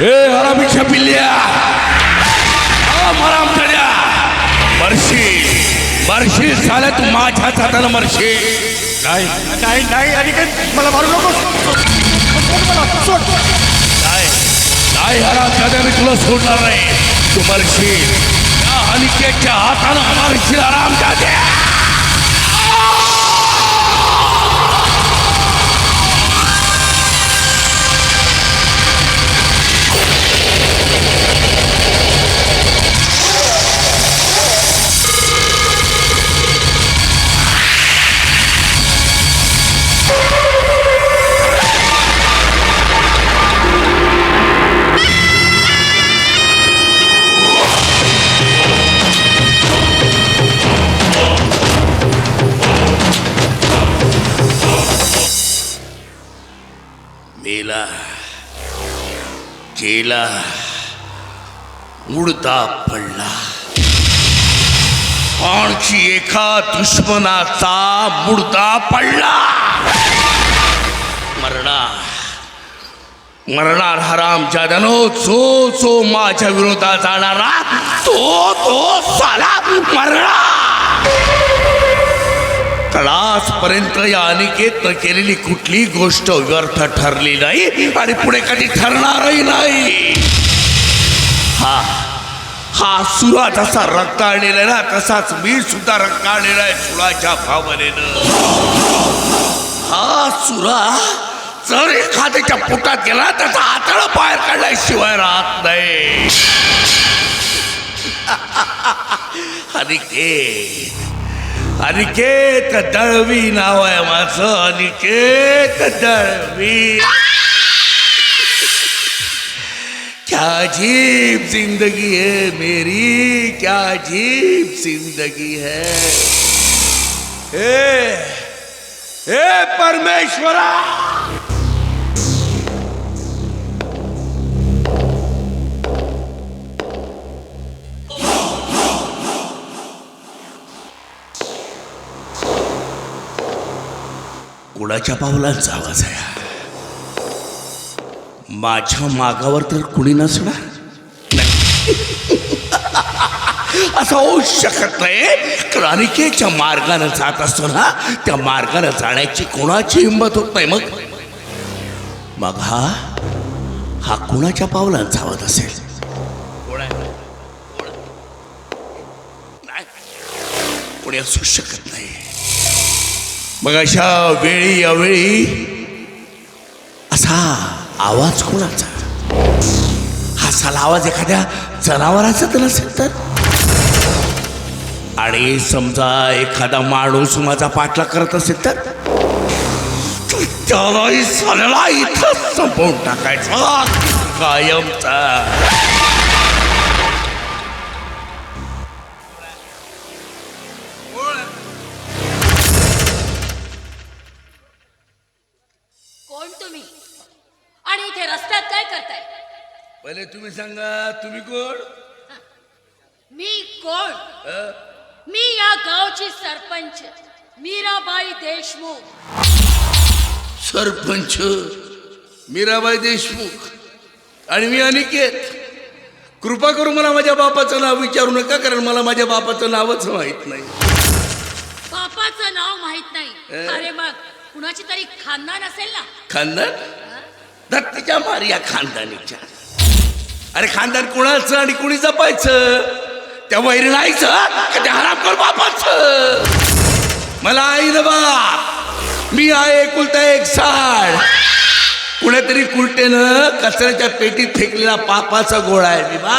ए हरामीच्या पिल्ल्या. मराम चढ्या मरशी मरशी साल्या तू माझ्याच हातानं मरशी. नाही नाही नाही अनिकेत मला मारू नको सोड. मला सोड नाही नाही हराम मी तुला सोडणार नाही. तू मरशील त्या अनिकेतच्या हातानं मरशील आराम जाते केला. केला. उडता पडला. आणखी एका दुश्मनाचा मुडदा पडला. मरणा. मरणार हराम जादनो जो जो माझ्या विरोधात जाणारा तो तो साला मरणार तर आजपर्यंत या अनिकेतनं केलेली कुठली गोष्ट व्यर्थ ठरली नाही आणि पुढे कधी ठरणारही नाही. हा हा सुरा जसा रक्ताळलेला आहे ना तसाच मी सुद्धा रक्ताळलेला आहे सुराच्या भावनेनं. हा सुरा जर एखाद्याच्या पोटात गेला त्याचा हाताळा बाहेर काढल्याशिवाय राहत नाही. अनिकेत अनिकेत दळवी नाव आहे माझं. अनिकेत दळवी. क्या अजीब ज़िंदगी है मेरी क्या अजीब ज़िंदगी है। ए, ए परमेश्वरा! कोणाच्या पावलांचा आवाज आहे हा? माझ्या मागावर तर कुणी नसणार नाही. असं होऊ शकत नाही क्रानिकेच्या मार्गाने मार्गानं जात असतो ना त्या मार्गानं जाण्याची कोणाची हिंमत होत नाही मग मग हा हा कुणाच्या पावलांचा आवाज असेल नाही. कोणी असू शकत नाही मग अशा वेळी अवेळी असा आवाज कोणाचा? हा साला आवाज एखाद्या जनावराचा तर नसेल तर? आणि समजा एखादा माणूस माझा पाठला करत असेल तर? त्यालाही साल्याला इथं संपवून टाकायचा. कायमचा. पहिले तुम्ही सांगा तुम्ही कोण? मी कोण? मी या गावची सरपंच मीराबाई देशमुख. सरपंच? मीराबाई देशमुख. आणि मी अनिकेत. कृपा करून मला माझ्या बापाचं नाव विचारू नका कारण मला माझ्या बापाचं नावच माहीत नाही. बापाचं नाव माहीत नाही? अरे मग कुणाची तरी खानदान असेल ना? खानदान? दत्तीच्या मार या खानदानीच्या. अरे खानदान कुणाचं आणि कुणी जपायचं? त्या वैरी नाहीचं का त्या हरामखोर बापाचं? मला आई ना बाप मी आहे एकुलता एक साड कुणीतरी कुलटेनं कचऱ्याच्या पेटीत फेकलेला पापाचा गोळा आहे मी बा.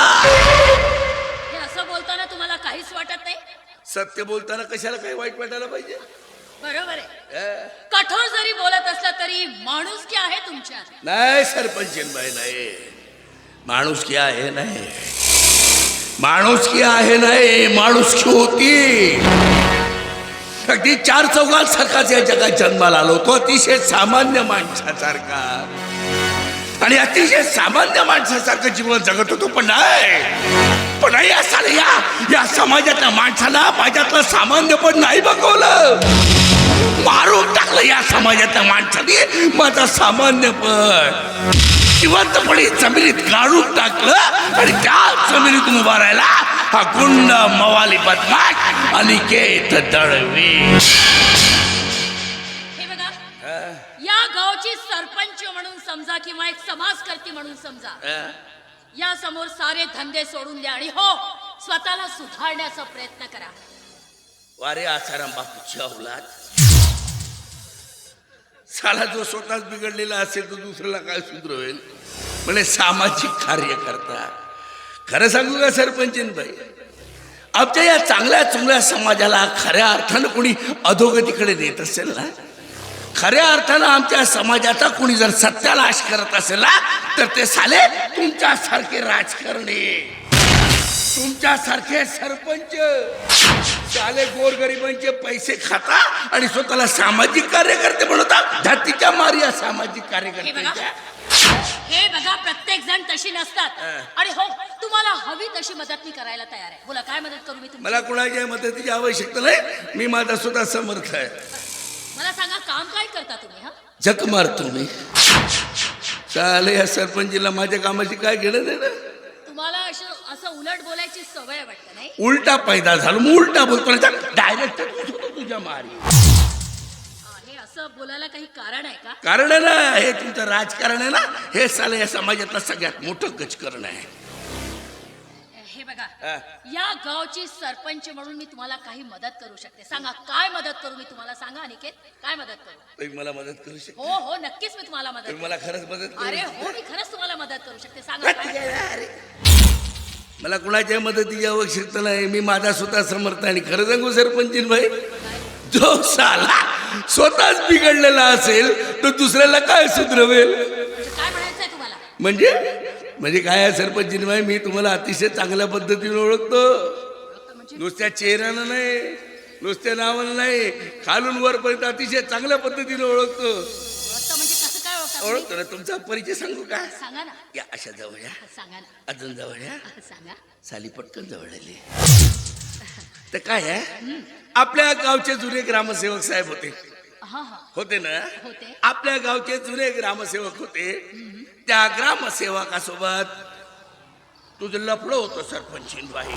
असं बोलताना तुम्हाला काहीच वाटत नाही? सत्य बोलताना कशाला काही वाईट वाटायला पाहिजे? बरोबर आहे? कठोर जरी बोलत असला तरी माणूस की आहे तुमच्यात? नाही सरपंच बाई नाही. माणूस की आहे नाही? माणुसकी आहे नाही? माणुसकी होती? अगदी चार चौघात सारखाच या जगात जन्माला आलो तो अतिशय सामान्य माणसासारखा. आणि अतिशय सामान्य माणसासारखं जीवन जगत होतो पण नाही. पण या या समाजातल्या माणसाला माझ्यातलं सामान्य पण नाही बघवलं. मारून टाकलं या समाजातल्या माणसाने माझा सामान्य पण. जिवंतपणे जमिनीत गाडून टाकलं आणि त्या जमिनीतून उभा राहिला हा गुंड मवाली बदमाश अनिकेत दळवी हे बघा या गावची सरपंच म्हणून समजा किंवा एक समाजकर्ती म्हणून समजा या समोर सारे धंदे सोडून द्या आणि हो स्वतःला सुधारण्याचा प्रयत्न करा. वारे आसाराम बापूची औलाद? साला जो स्वतःच बिघडलेला असेल तर दुसऱ्याला काय सुधरवेल? म्हणजे सामाजिक कार्यकर्ता. खरं सांगू का सरपंचन भाई आमच्या या चांगल्या चुंगल्या समाजाला खऱ्या अर्थानं कोणी अधोगतीकडे नेत असेल ना? खऱ्या अर्थानं आमच्या समाजाचा कोणी जर सत्यानाश करत असेल ना तर ते साले तुमच्यासारखे राजकारणी. तुमच्यासारखे सरपंच. साले गोरगरिबांचे पैसे खाता आणि स्वतःला सामाजिक कार्यकर्ते बनवतात धरतीच्या मारिया सामाजिक हे बघा कार्यकर्त्यांच्या. हे बघा प्रत्येक जण तशी नसतात. आणि हो तुम्हाला हवी तशी मदत मी करायला तयार आहे. बोला काय मदत करू मी तुम्हाला मला कुणाच्या मदतीची आवश्यकता नाही? मी माझा स्वतः समर्थ आहे. मला सांगा काम काय करता तुम्ही हा? जक मारतो मी. चाले या सरपंचीला माझ्या कामाची काय घेणं देणं तुम्हाला असं असं उलट बोलायची सवय वाटतं नाही? उलटा पैदा झालो मग उलटा बोलतो डायरेक्ट तुझ्या मारी. हा, हे असं बोलायला काही कारण आहे का? कारण आहे ना हे तुमचं राजकारण आहे ना हे साले या समाजातलं सगळ्यात मोठं गजकरण आहे. हे बघा हा. या गावची सरपंच म्हणून मी तुम्हाला काही मदत करू शकते. सांगा काय मदत करू मी तुम्हाला? सांगा अनिकेत काय मदत करू? तुम्ही मला मदत करू शकता? हो हो नक्कीच मी तुम्हाला मदत तुम्ही मला खरंच मदत अरे हो मी खरंच तुम्हाला मदत करू शकते. सांगा काय अरे. मला कुणाच्या मदतीची आवश्यकता नाही. मी माझा स्वतः समर्थ आणि खरं सांगू सरपंचीन भाई जो साला स्वतःच बिघडलेला असेल तर दुसऱ्याला काय सुधरवेल? काय म्हणायचंय तुम्हाला? म्हणजे? म्हणजे काय आहे सरपंचीन भाई मी तुम्हाला अतिशय चांगल्या पद्धतीने ओळखतो. नुसत्या चेहऱ्यानं नाही नुसत्या नावानं नाही खालून वरपर्यंत अतिशय चांगल्या पद्धतीने ओळखतो. ओळखतं म्हणजे ना तुमचा परिचय सांगू का? सांगा ना या अशा जवळ या. सांगा ना अजून जवळ या. सांगा साली पटकन जवळ आली. तर काय आहे? आपल्या गावचे जुने ग्रामसेवक साहेब होते. होते ना. आपल्या गावचे जुने ग्रामसेवक होते. त्या ग्रामसेवकासोबत तुझं लफडं होतं सरपंचीन बाई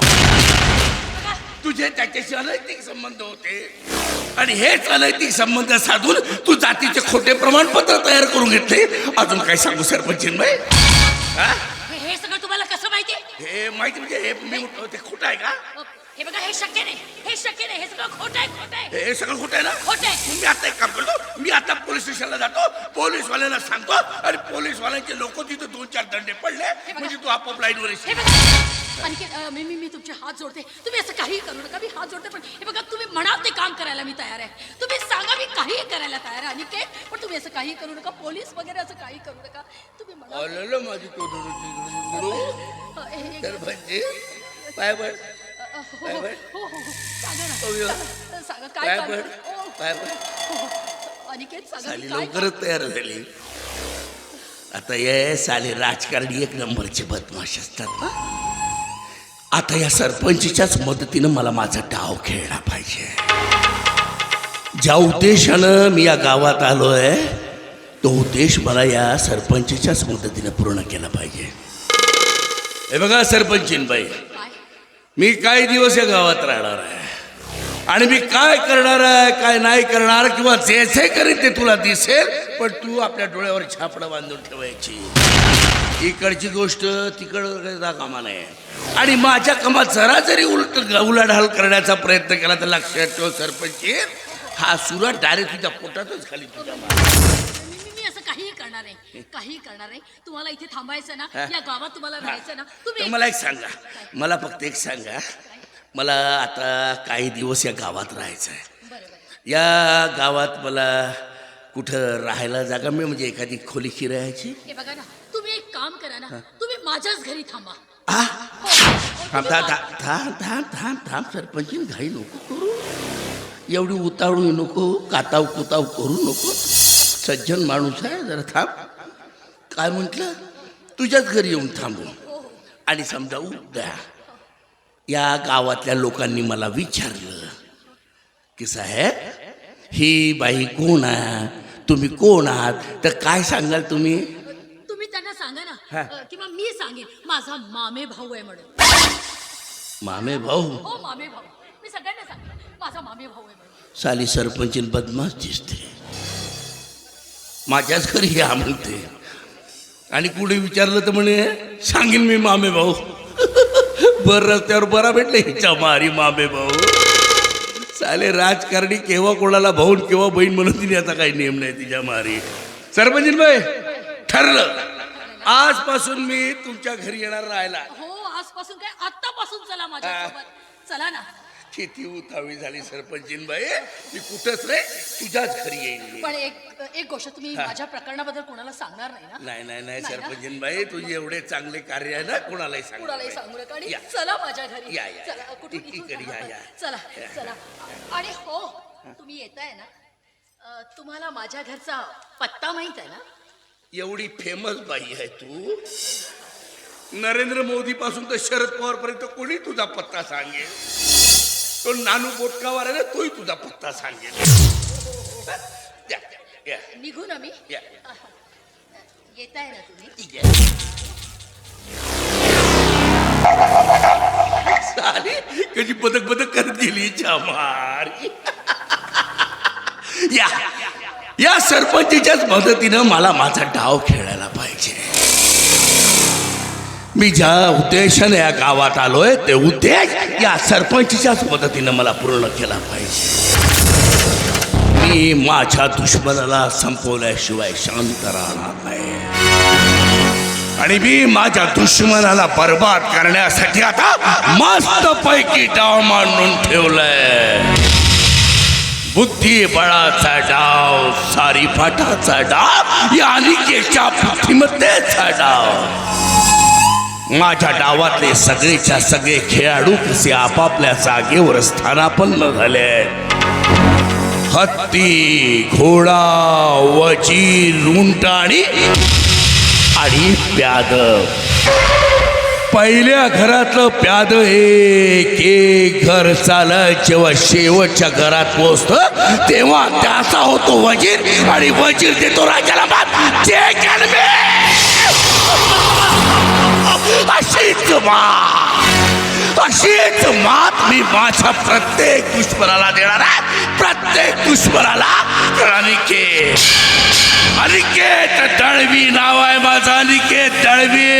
तुझे त्याच्याशी अनैतिक संबंध होते. आणि हेच अनैतिक संबंध साधून तू जातीचे खोटे प्रमाणपत्र तयार करून घेतले. अजून काय सांगू सरपंचीन बाई हा? हे हे सगळं तुम्हाला कसं माहिती? हे माहिती म्हणजे हे मी ते खोटं आहे का? हे बघा हे शक्य नाही. हे शक्य नाही. हे सगळं खोटं आहे खोटं आहे. हे सगळं खोटं आहे ना? खोटं आहे. मी आता एक काम करतो. मी आता पोलीस स्टेशनला जातो. पोलीसवाल्यांना सांगतो. आणि पोलीसवाल्यांचे लोक तिथे दोन चार दंडे पडले. म्हणजे तू आपोआप लाईनवर हे येशील बघा. आणखी अं, मी मी मी तुमचे हात जोडते. तुम्ही असं काही करू नका. मी हात जोडते पण हे बघा तुम्ही म्हणाल ते काम करायला मी तयार आहे. तुम्ही सांगा मी काही करायला तयार आहे आणि ते पण तुम्ही असं काही करू नका. पोलीस वगैरे असं काही करू नका. तुम्ही म्हणा आलेलं माझी तो तर म्हणजे? पाय अं, हो हो हो हो, हो. सांगा ना हो, यो. सांगा, सांगा काय पाय काम पड ओ, पाय पड हो, हो. अनिकेत सांगा साली मी काय लवकरच तयार झाली आता ये साले राजकारणी एक नंबरचे बदमाश असतात ना आता या सरपंचीच्याच मदतीनं मला माझा डाव खेळला पाहिजे ज्या उद्देशानं मी या गावात आलोय तो उद्देश मला या सरपंचीच्याच मदतीनं पूर्ण केला पाहिजे हे बघा सरपंचीन बाई काय मी काही दिवस या गावात राहणार आहे. आणि मी काय करणार आहे काय नाही करणार किंवा जैसे करीन ते तुला दिसेल पण तू आपल्या डोळ्यावर छापडं बांधून ठेवायची. इकडची गोष्ट तिकडं कामा नाही आणि माझ्या कामात जरा जरी उलट उलाढाल करण्याचा प्रयत्न केला तर लक्षात ठेव सरपंच. हा सुरा डायरेक्ट तुझ्या पोटातच खाली तुझ्या काही करणार नाही काही करणार नाही. तुम्हाला इथे थांबायचं ना. या गावात तुम्हाला राहायचं ना तर तुम्ही मला एक सांगा. मला फक्त एक सांगा. मला आता काही दिवस या गावात राहायचं आहे. बरं बरं या गावात मला कुठं राहायला जागा मिळेल म्हणजे एखादी खोली किरायाची? हे बघा ना तुम्ही एक काम करा ना तुम्ही माझ्याच घरी थांबा. आ? हो, हो, थांब तुम्ही थांब मा- थांब थांब थांब थांब सरपंचीन घाई नको करू. एवढी उतावळू नको काताव कुताव करू नको. सज्जन माणूस आहे जरा थांब. काय म्हटलं? तुझ्याच घरी येऊन थांबू. आणि समजा उद्या या गावातल्या लोकांनी मला विचारलं की साहेब ही बाई कोण आहे? तुम्ही कोण आहात? तर काय सांगाल तुम्ही? तुम्ही त्यांना सांगा ना. हा. किंवा मी सांगेन. माझा मामे भाऊ आहे म्हणून. मामे भाऊ? हो मामे भाऊ. मी सगळ्यांना सांगेन. माझा मामे भाऊ आहे म्हणून. साली सरपंच बदमाश दिसते. माझ्याच घरी या म्हणते. आणि कुठे विचारलं तर म्हणे सांगेन मी मामे भाऊ. बर रस्त्यावर बरा भेटले हिच्या मारी मामे भाऊ. साले राजकारणी केव्हा कोणाला भाऊ केव्हा बहीण म्हणून तिने आता काही नियम नाही तिच्या मारी. सरपंच भाई ठरलं. आजपासून मी तुमच्या घरी येणार राहायला. हो आजपासून काय? आत्तापासून चला माझ्यासोबत. चला ना. किती उतावी झाली सरपंचीन बाई मी कुठंच रे तुझ्याच घरी येईन मी. पण एक एक गोष्ट तुम्ही माझ्या प्रकरणाबद्दल कोणाला सांगणार नाही ना नाही नाही नाही ना? तुझे एवढे चांगले कार्य आहे ना कोणालाही सांग कुणालाही सांगू नका आणि या. चला माझ्या घरी या, या. चला कुठून इथून या, चला. या. चला चला आणि हो तुम्ही येताय ना अ, तुम्हाला माझ्या घरचा पत्ता माहीत आहे ना एवढी फेमस बाई आहे तू नरेंद्र मोदी पासून तर शरद पवार पर्यंत कोणी तुझा पत्ता सांगेल तो नानू बोटकावर आहे ना तोही तुझा पत्ता सांगेल. निघू ना मी? या. येताय ना तुम्ही? कशी बदक बदक करत गेली चामार. या. या सरपंचीच्याच मदतीनं मला माझा डाव खेळायला पाहिजे. मी ज्या उद्देशाने या गावात आलोय ते उद्देश या सरपंचीच्याच मदतीनं मला पूर्ण केला पाहिजे. मी माझ्या दुश्मनाला संपवल्याशिवाय शांत राहणार नाही. आणि मी माझ्या दुश्मनाला बर्बाद करण्यासाठी आता मस्त पैकी डाव मांडून ठेवलंय. बुद्धी बळाचा डाव सारी फाटाचा डाव या अनिकेच्या बुद्धिमत्तेचा डाव. माझ्या डावातले सगळेच्या सगळे खेळाडू कसे आपापल्या जागेवर स्थानापन्न झाले? हत्ती घोडा वजीर उंट आणि आणि प्याद. पहिल्या घरातलं प्याद एक एक घर चालत जेव्हा शेवटच्या घरात पोचत तेव्हा त्याचा होतो वजीर आणि वजीर देतो राजाला बात जे मात अशीच मात मी माझ्या प्रत्येक दुश्मनाला देणार आहे. प्रत्येक दुश्मनाला अनिकेत अनिकेत दळवी नाव आहे माझं अनिकेत दळवी.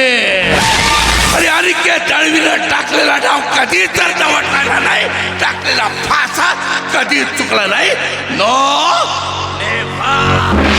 आणि अनिकेत दळवीनं टाकलेला डाव कधीच तर नवटलेला नाही. टाकलेला फासा कधीच चुकला नाही. No never